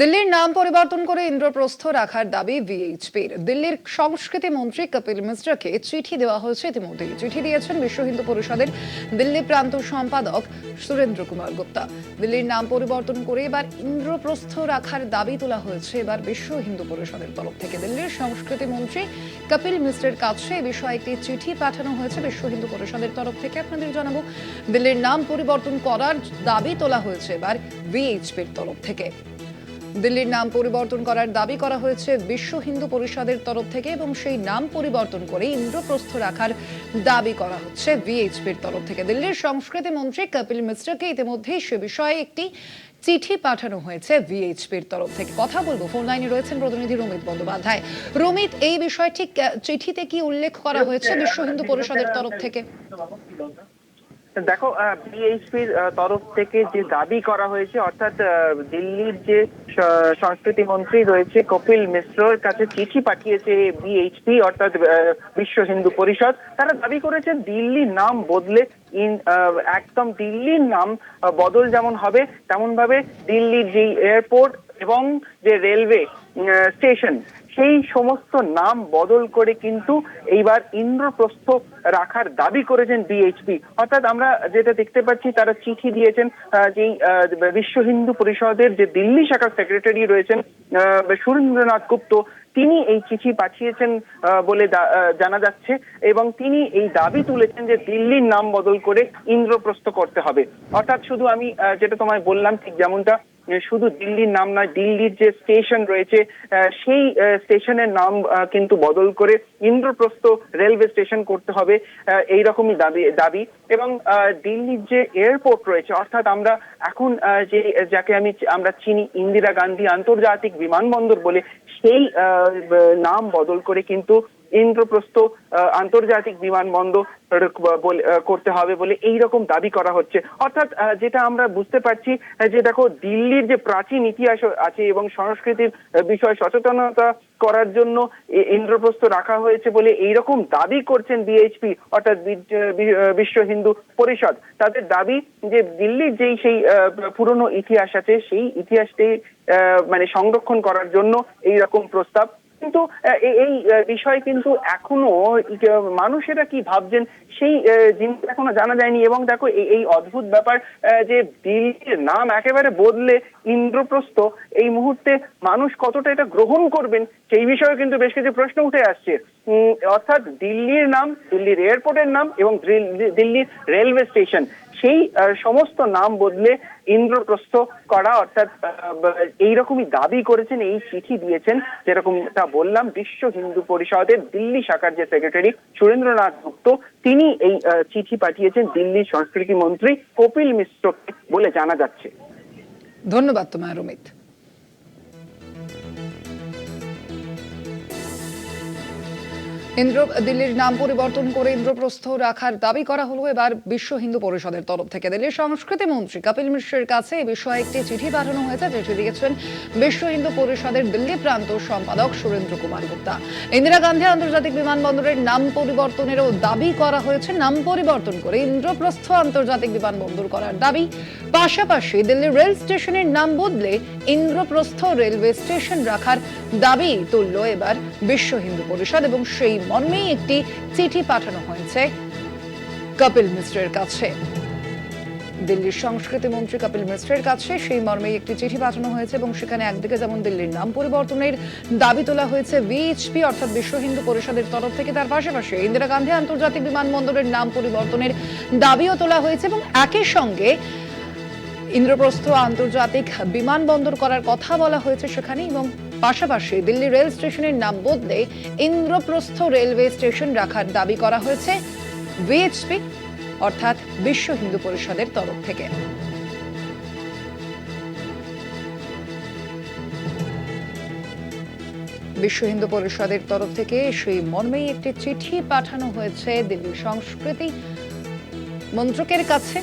দিল্লির নাম পরিবর্তন করে ইন্দ্রপ্রস্থ রাখার দাবি ভিএইচপির। দিল্লির সংস্কৃতি মন্ত্রী কপিল মিশ্রকে চিঠি দেওয়া হয়েছে ইতিমধ্যেই। চিঠি দিয়েছেন বিশ্ব হিন্দু পরিষদের দিল্লি প্রান্ত সম্পাদক সুরেন্দ্র কুমার গুপ্তা। দিল্লির নাম পরিবর্তন করে এবার ইন্দ্রপ্রস্থ রাখার দাবি তোলা হয়েছে এবার বিশ্ব হিন্দু পরিষদের তরফ থেকে। দিল্লির সংস্কৃতি মন্ত্রী কপিল মিশ্রের কাছে এ বিষয়ে একটি চিঠি পাঠানো হয়েছে বিশ্ব হিন্দু পরিষদের তরফ থেকে। আপনাদের জানাব, দিল্লির নাম পরিবর্তন করার দাবি তোলা হয়েছে এবার ভিএইচপির তরফ থেকে। দিল্লির নাম পরিবর্তন করার দাবি করা হয়েছে বিশ্ব হিন্দু পরিষদের তরফ থেকে এবং সেই নাম পরিবর্তন করে ইন্দ্রপ্রস্থ রাখার দাবি করা হচ্ছে ভিএইচপির তরফ থেকে। দিল্লির সংস্কৃতি মন্ত্রী কপিল মিশ্রকে ইতিমধ্যেই সে বিষয়ে একটি চিঠি পাঠানো হয়েছে ভিএইচপির তরফ থেকে। কথা বলব, ফোন লাইনে রয়েছেন প্রতিনিধি রমিত বন্দ্যোপাধ্যায়। রমিত, এই বিষয়ে ঠিক চিঠিতে কি উল্লেখ করা হয়েছে বিশ্ব হিন্দু পরিষদের তরফ থেকে? দেখো বিএইচপির তরফ থেকে যে দাবি করা হয়েছে, অর্থাৎ দিল্লির যে সংস্কৃতি মন্ত্রী রয়েছে কপিল মিশ্রর কাছে চিঠি পাঠিয়েছে বিএইচপি অর্থাৎ বিশ্ব হিন্দু পরিষদ। তারা দাবি করেছে দিল্লির নাম বদলে ইন একদম দিল্লির নাম বদল যেমন হবে তেমন ভাবে দিল্লির যে এয়ারপোর্ট এবং যে রেলওয়ে স্টেশন সেই সমস্ত নাম বদল করে কিন্তু এইবার ইন্দ্রপ্রস্থ রাখার দাবি করেছেন বিএইচপি অর্থাৎ আমরা যেটা দেখতে পাচ্ছি, তারা চিঠি দিয়েছেন যেই বিশ্ব হিন্দু পরিষদের যে দিল্লি শাখার সেক্রেটারি রয়েছেন সুরেন্দ্রনাথ গুপ্ত, তিনি এই চিঠি পাঠিয়েছেন বলে জানা যাচ্ছে এবং তিনি এই দাবি তুলেছেন যে দিল্লির নাম বদল করে ইন্দ্রপ্রস্থ করতে হবে। অর্থাৎ শুধু আমি যেটা তোমায় বললাম, ঠিক যেমনটা শুধু দিল্লির নাম নয় দিল্লির যে স্টেশন রয়েছে সেই স্টেশনের নাম কিন্তু বদল করে ইন্দ্রপ্রস্থ রেলওয়ে স্টেশন করতে হবে আহ, এইরকমই দাবি দাবি। এবং দিল্লির যে এয়ারপোর্ট রয়েছে অর্থাৎ আমরা এখন যে যাকে আমি আমরা চিনি ইন্দিরা গান্ধী আন্তর্জাতিক বিমানবন্দর বলে সেই নাম বদল করে কিন্তু ইন্দ্রপ্রস্থ আন্তর্জাতিক বিমানবন্দর করতে হবে বলে এই রকম দাবি করা হচ্ছে। অর্থাৎ যেটা আমরা বুঝতে পারছি যে দেখো, দিল্লির যে প্রাচীন ইতিহাস আছে এবং সংস্কৃতির বিষয়ে সচেতনতা করার জন্য ইন্দ্রপ্রস্থ রাখা হয়েছে বলে এইরকম দাবি করছেন বিএইচপি অর্থাৎ বিশ্ব হিন্দু পরিষদ। তাদের দাবি যে দিল্লির যেই, সেই পুরনো ইতিহাস আছে, সেই ইতিহাসটি মানে সংরক্ষণ করার জন্য এই রকম প্রস্তাব কিন্তু এই বিষয় কিন্তু এখনও মানুষেরা কি ভাবছেন সেই আহ, জিনিস এখনও জানা যায়নি। এবং দেখো এই- অদ্ভুত ব্যাপার যে দিল্লির নাম একেবারে বদলে ইন্দ্রপ্রস্থ এই মুহূর্তে মানুষ কতটা এটা গ্রহণ করবেন সেই বিষয়ে কিন্তু বেশ কিছু প্রশ্ন উঠে আসছে। অর্থাৎ দিল্লির নাম দিল্লির এয়ারপোর্টের নাম এবং দিল্লির রেলওয়ে স্টেশন, সেই সমস্ত নাম বদলে ইন্দ্রপ্রস্থ করা অর্থাৎ এইরকমই দাবি করেছেন, এই চিঠি দিয়েছেন, যেরকমটা বললাম, বিশ্ব হিন্দু পরিষদের দিল্লি শাখার যে সেক্রেটারি সুরেন্দ্রনাথ গুপ্ত, তিনি এই চিঠি পাঠিয়েছেন দিল্লির সংস্কৃতি মন্ত্রী কপিল মিশ্রকে বলে জানা যাচ্ছে। ধন্যবাদ তোমায় রমিত ইন্দ্র, দিল্লির নাম পরিবর্তন করে ইন্দ্রপ্রস্থ রাখার দাবি করা হলো এবার বিশ্ব হিন্দু পরিষদের তরফ থেকে। দিল্লির সংস্কৃতি মন্ত্রী কপিল মিশ্রের কাছে এই বিষয়ে একটি চিঠি পাঠানো হয়েছে চিঠি দিয়েছেন বিশ্ব হিন্দু পরিষদের দিল্লি প্রান্ত সম্পাদক সুরেন্দ্র কুমার গুপ্তা। ইন্দিরা গান্ধী আন্তর্জাতিক বিমানবন্দরের নাম পরিবর্তনেরও দাবি করা হয়েছে। নাম পরিবর্তন করে ইন্দ্রপ্রস্থ আন্তর্জাতিক বিমানবন্দর করার দাবি। পাশাপাশি দিল্লি রেল স্টেশনের নাম বদলে ইন্দ্রপ্রস্থ রেলওয়ে স্টেশন রাখার দাবি তুলল এবার বিশ্ব হিন্দু পরিষদ এবং সেই মর্মেই একটি চিঠি পাঠানো হয়েছে কপিল মিশ্রের কাছে। দিল্লির সংস্কৃতি মন্ত্রী কপিল মিশ্রের কাছে সেই মর্মে একটি চিঠি পাঠানো হয়েছে এবং সেখানে একদিকে যেমন দিল্লির নাম পরিবর্তনের দাবি তোলা হয়েছে, ভিএইচপি অর্থাৎ বিশ্ব হিন্দু পরিষদের তরফ থেকে তার পাশাপাশি ইন্দিরা গান্ধী আন্তর্জাতিক বিমানবন্দরের নাম পরিবর্তনের দাবিও তোলা হয়েছে এবং একই সঙ্গে ইন্দ্রপ্রস্থ আন্তর্জাতিক বিমানবন্দর করার কথা বলা হয়েছে সেখানে এবং পাশাপাশি দিল্লি রেল স্টেশনের নাম বদলে ইন্দ্রপ্রস্থ রেলওয়ে স্টেশন রাখার দাবি করা হয়েছে ভিএইচপি অর্থাৎ বিশ্ব হিন্দু পরিষদের তরফ থেকে। বিশ্ব হিন্দু পরিষদের তরফ থেকে সেই মর্মেই একটি চিঠি পাঠানো হয়েছে দিল্লি সংস্কৃতি মন্ত্রকের কাছে।